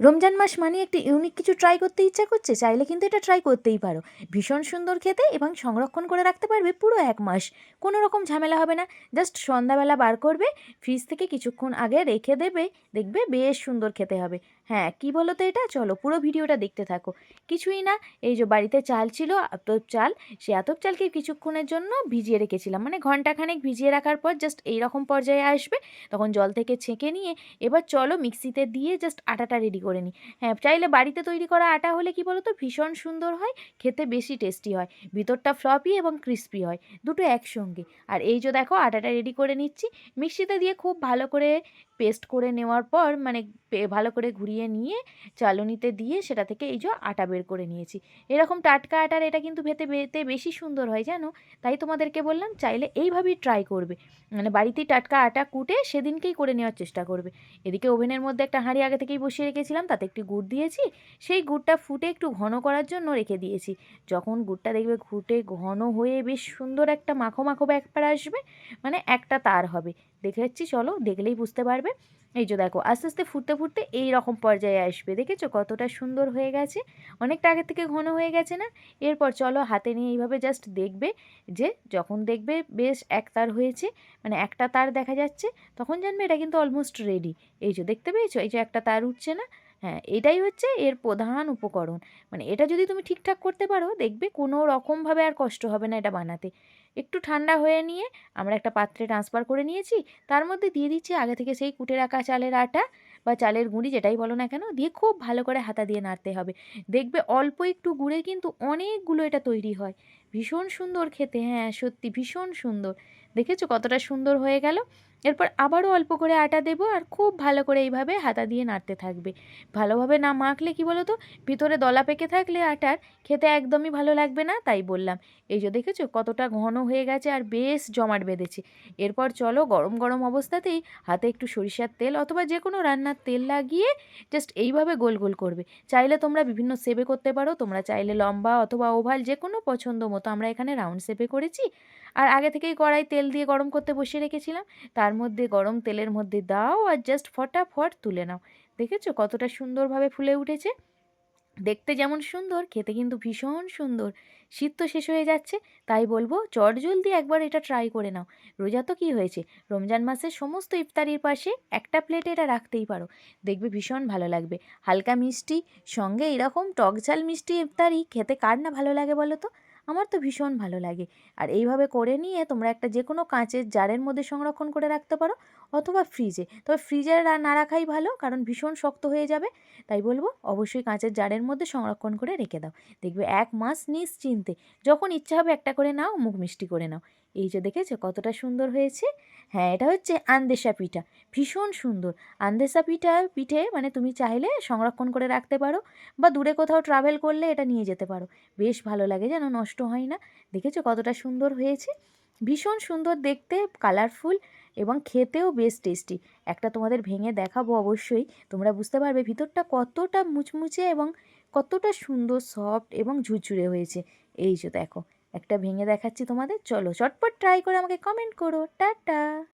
রমজান মাস মানে একটি ইউনিক কিছু ট্রাই করতে ইচ্ছা করছে, চাইলে কিন্তু এটা ট্রাই করতেই পারো। ভীষণ সুন্দর খেতে এবং সংরক্ষণ করে রাখতে পারবে পুরো এক মাস। কোনো রকম ঝামেলা হবে না। জাস্ট সন্ধ্যাবেলা বার করবে ফ্রিজ থেকে কিছুক্ষণ আগে রেখে দেবে, দেখবে বেশ সুন্দর খেতে হবে। হ্যাঁ কি বলো তো এটা? চলো পুরো ভিডিওটা দেখতে থাকো। কিছুই না, এই যে বাড়িতে চাল ছিল, আতপ চাল, সে আতপ চালকে কিছুক্ষণের জন্য ভিজিয়ে রেখেছিলাম। মানে ঘন্টাখানেক ভিজিয়ে রাখার পর জাস্ট এই রকম পর্যায়ে আসবে, তখন জল থেকে ছেঁকে নিয়ে এবার চলো মিক্সিতে দিয়ে জাস্ট আটাটা রেডি করে নিই হ্যাঁ চাইলে বাড়িতে তৈরি করা আটা হলে কি বলো তো ভীষণ সুন্দর হয়, খেতে বেশি টেস্টি হয়। ভিতরটা ফ্লপি এবং ক্রিস্পি হয়, দুটো একসঙ্গে। আর এই যে দেখো, আটাটা রেডি করে নিচ্ছি। মিক্সিতে দিয়ে খুব ভালো করে পেস্ট করে নেওয়ার পর মানে ভালো করে ঘুরিয়ে নিয়ে চালনিতে দিয়ে সেটা থেকে এই যে আটা বের করে নিয়েছি। এরকম টাটকা আটার এটা কিন্তু ভেতে ভেতে বেশি সুন্দর হয়, জানো? তাই তোমাদেরকে বললাম, চাইলে এইভাবেই ট্রাই করবে। মানে বাড়িতেই টাটকা আটা কুটে সেদিনকেই করে নেওয়ার চেষ্টা করবে। এদিকে ওভেনের মধ্যে একটা হাঁড়ি আগে থেকেই বসিয়ে রেখেছিলাম। তাতে একটু গুড় দিয়েছি। সেই গুড়টা ফুটে একটু ঘন করার জন্য রেখে দিয়েছি। যখন গুড়টা দেখবে ঘুটে ঘন হয়ে বেশ সুন্দর একটা মাখো মাখো ব্যাপার আসবে মানে একটা তার হবে। দেখে যাচ্ছি, চলো দেখলেই বুঝতে পারবে। এই যে দেখো, আস্তে আস্তে ফুটতে ফুটতে এই রকম পর্যায়ে আসবে। দেখেছ কতটা সুন্দর হয়ে গেছে? অনেকটা আগের থেকে ঘন হয়ে গেছে না? এরপর চলো হাতে নিয়ে এইভাবে জাস্ট দেখবে যে যখন দেখবে বেশ এক তার হয়েছে মানে একটা তার দেখা যাচ্ছে, তখন জানবে এটা কিন্তু অলমোস্ট রেডি এই যে দেখতে পেয়েছ? এই যে একটা তার উঠছে না? হ্যাঁ এটাই হচ্ছে এর প্রধান উপকরণ। মানে এটা যদি তুমি ঠিকঠাক করতে পারো, দেখবে কোনো রকমভাবে আর কষ্ট হবে না এটা বানাতে। একটু ঠান্ডা হয়ে নিয়ে আমরা একটা পাত্রে ট্রান্সফার করে নিয়েছি, তার মধ্যে দিয়ে দিচ্ছি আগে থেকে সেই কুটে রাখা চালের আটা বা চালের গুঁড়ি যেটাই বলো না কেন, দিয়ে খুব ভালো করে হাতা দিয়ে নাড়তে হবে। দেখবে অল্প একটু গুঁড়ে কিন্তু অনেকগুলো এটা তৈরি হয়। ভীষণ সুন্দর খেতে হ্যাঁ সত্যি ভীষণ সুন্দর। দেখেছ কতটা সুন্দর হয়ে গেল? এরপর আবারও অল্প করে আটা দেবো আর খুব ভালো করে এইভাবে হাতা দিয়ে নাড়তে থাকবে। ভালোভাবে না মাখলে কি বলো তো ভিতরে দলা পেকে থাকলে আটার খেতে একদমই ভালো লাগবে না, তাই বললাম। এই যে দেখেছ কতটা ঘন হয়ে গেছে আর বেশ জমাট বেঁধেছে। এরপর চলো গরম গরম অবস্থাতেই হাতে একটু সরিষার তেল অথবা যে কোনো রান্নার তেল লাগিয়ে জাস্ট এইভাবে গোল গোল করবে। চাইলে তোমরা বিভিন্ন সেবে করতে পারো, তোমরা চাইলে লম্বা অথবা ওভাল যে কোনো পছন্দ মতো আমরা এখানে রাউন্ড শেপে করেছি। আর আগে থেকেই কড়াই তেল দিয়ে গরম করতে বসিয়ে রেখেছিলাম। তার মধ্যে গরম তেলের মধ্যে দাও আর জাস্ট ফটাফট তুলে নাও। দেখেছ কতটা সুন্দরভাবে ফুলে উঠেছে? দেখতে যেমন সুন্দর, খেতে কিন্তু ভীষণ সুন্দর। শীত তো শেষ হয়ে যাচ্ছে, তাই বলব চট জলদি একবার এটা ট্রাই করে নাও। রোজা তো কী হয়েছে? রমজান মাসের সমস্ত ইফতারির পাশে একটা প্লেটে এটা রাখতেই পারো। দেখবে ভীষণ ভালো লাগবে। হালকা মিষ্টি, সঙ্গে এরকম টক ঝাল মিষ্টি ইফতারি খেতে কার না ভালো লাগে বলো তো? আমার তো ভীষণ ভালো লাগে। আর এইভাবে করে নিয়ে তোমরা একটা যে কোনো কাঁচের জারের মধ্যে সংরক্ষণ করে রাখতে পারো অথবা ফ্রিজে তবে ফ্রিজে না রাখাই ভালো, কারণ ভীষণ শক্ত হয়ে যাবে। তাই বলব, অবশ্যই কাঁচের জারের মধ্যে সংরক্ষণ করে রেখে দাও। দেখবে এক মাস নিশ্চিন্তে, যখন ইচ্ছা হবে একটা করে নাও, মুখ মিষ্টি করে নাও। এই যে দেখেছ কতটা সুন্দর হয়েছে? হ্যাঁ এটা হচ্ছে আন্দেশা পিঠা, ভীষণ সুন্দর। আন্দেশা পিঠা, পিঠে মানে তুমি চাইলে সংরক্ষণ করে রাখতে পারো বা দূরে কোথাও ট্রাভেল করলে এটা নিয়ে যেতে পারো। বেশ ভালো লাগে যেন নষ্ট হয় না। দেখেছ কতটা সুন্দর হয়েছে? ভীষণ সুন্দর দেখতে কালারফুল এবং খেতেও বেশ টেস্টি একটা তোমাদের ভেঙে দেখাবো অবশ্যই। তোমরা বুঝতে পারবে ভিতরটা কতটা মুচমুচে এবং কতটা সুন্দর সফট এবং ঝুরঝুরে হয়েছে। এই যে দেখো একটা ভেঙে দেখাচ্ছি তোমাদের। চলো চটপট ট্রাই করে আমাকে কমেন্ট করো। টাটা!